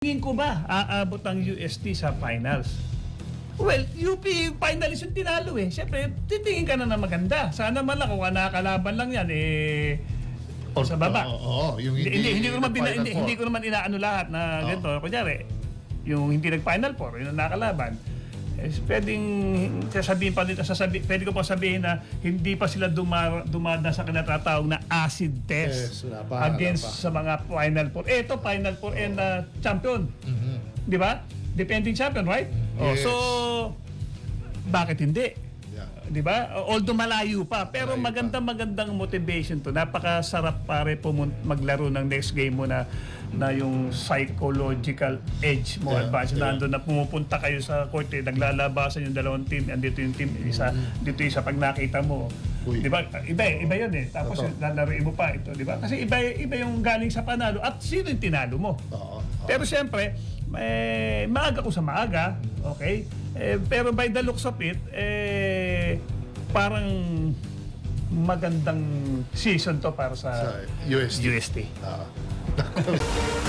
Tingin ko ba aabot ang UST sa finals? Well, UP finalist yung tinalo eh. Siyempre, titingin ka na na maganda. Sana man lang kung nakakalaban lang yan, eh, o sa baba. Oo, oo, yung Hindi, hindi, hindi ko naman, bina, hindi, hindi ko naman inaano lahat na Oo. ganito. Kunyari, yung hindi nag-final four, yung nakalaban, eh, pwedeng sasabihin pa nila, sasabi, pwede ko pa sabihin na hindi pa sila dumar, dumada sa kinatatawag na acid test Yes, pa, against pa. sa mga final four. Ito, final four and uh, champion. Mhm. Di ba? Defending champion, right? Oh, Yes. so, bakit hindi? Yeah. Di ba? Although malayo pa. Pero magandang magandang motivation to. Napakasarap pare pumun- maglaro ng next game mo na na yung psychological edge mo Yeah, advance yeah. nandun na pumupunta kayo sa court eh, naglalabasan yung dalawang team andito yung team isa dito isa pag nakita mo Mm-hmm. Uy. di ba iba iba yun eh tapos Totoo. mo pa ito di ba kasi iba iba yung galing sa panalo at sino yung tinalo mo oo. pero siyempre, eh, maaga ko sa maaga, okay? Eh, pero by the looks of it, eh, parang magandang season to para sa, sa UST. UST. Oo.